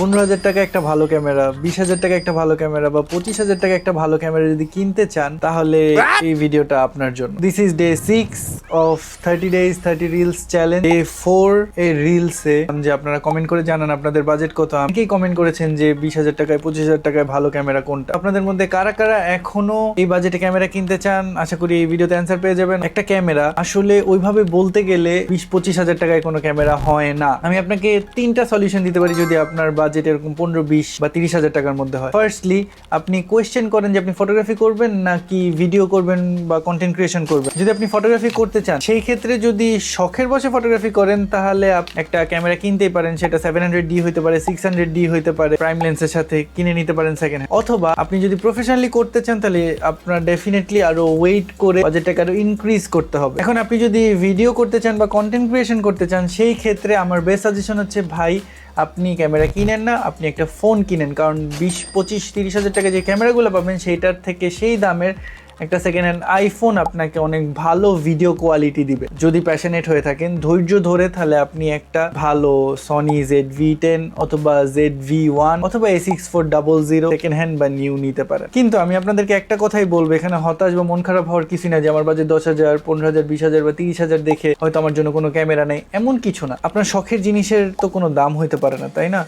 পনেরো হাজার টাকা একটা ভালো ক্যামেরা বিশ হাজার টাকা একটা ভালো ক্যামেরা বা পঁচিশ হাজার টাকা একটা ভালো ক্যামেরা যদি কিনতে চান তাহলে এই ভিডিওটা আপনার জন্য। This is day six of thirty days thirty reels challenge day four এই রিলসে যে আপনারা কমেন্ট করে জানান আপনাদের বাজেট কত অনেকেই কমেন্ট করেছেন যে বিশ হাজার টাকায় পঁচিশ হাজার টাকায় ভালো ক্যামেরা কোনটা। আপনাদের মধ্যে কারা কারা এখনও এই বাজেটে ক্যামেরা কিনতে চান আশা করি এই ভিডিওতে অ্যান্সার পেয়ে যাবেন। একটা ক্যামেরা আসলে ওইভাবে বলতে গেলে বিশ পঁচিশ হাজার টাকায় কোনো ক্যামেরা হয় না। আমি আপনাকে তিনটা সলিউশন দিতে পারি যদি আপনার বাজেট এরকম পনেরো, বিশ বা তিরিশ হাজার টাকার মধ্যে হয়। ফার্স্টলি আপনি কোয়েশ্চেন করেন যে আপনি ফটোগ্রাফি করবেন নাকি ভিডিও করবেন বা কন্টেন্ট ক্রিয়েশন করবেন? যদি আপনি ফটোগ্রাফি করতে চান, সেই ক্ষেত্রে যদি শখের বসে ফটোগ্রাফি করেন, তাহলে একটা ক্যামেরা কিনতেই পারেন, সেটা সেভেন হান্ড্রেড ডি হতে পারে সিক্স হান্ড্রেড ডি হতে পারে প্রাইম লেন্সের সাথে কিনে নিতে পারেন সেকেন্ড অথবা আপনি যদি প্রফেশনালি করতে চান, তাহলে আপনার ডেফিনেটলি আরও ওয়েট করে বাজেটটাকে আরও ইনক্রিজ করতে হবে। এখন আপনি যদি ভিডিও করতে চান বা কন্টেন্ট ক্রিয়েশন করতে চান, সেই ক্ষেত্রে আমার বেস্ট সাজেশন হচ্ছে, ভাই আপনি ক্যামেরা কিনেন না, আপনি একটা ফোন কিনেন। কারণ বিশ, পঁচিশ, তিরিশ হাজার টাকা যে ক্যামেরাগুলো পাবেন, সেইটার থেকে সেই দামের একটা সেকেন্ড হ্যান্ড আইফোন আপনাকে অনেক ভালো ভিডিও কোয়ালিটি দিবে। যদি প্যাশনেট হয়ে থাকেন, ধৈর্য ধরে তাহলে আপনি একটা ভালো সনি জেড ভি টেন অথবা জেড ভি ওয়ান অথবা A six four double zero second hand বা নিউ নিতে পারেন। কিন্তু আমি আপনাদেরকে একটা কথাই বলব, এখানে হতাশ বা মন খারাপ হওয়ার কিছু না যে আমার বাজে দশ হাজার, পনেরো হাজার, বিশ হাজার বা তিরিশ হাজার দেখে হয়তো আমার জন্য কোনো ক্যামেরা নেই, এমন কিছু না। আপনার শখের জিনিসের তো কোনো দাম হইতে পারে না, তাই না?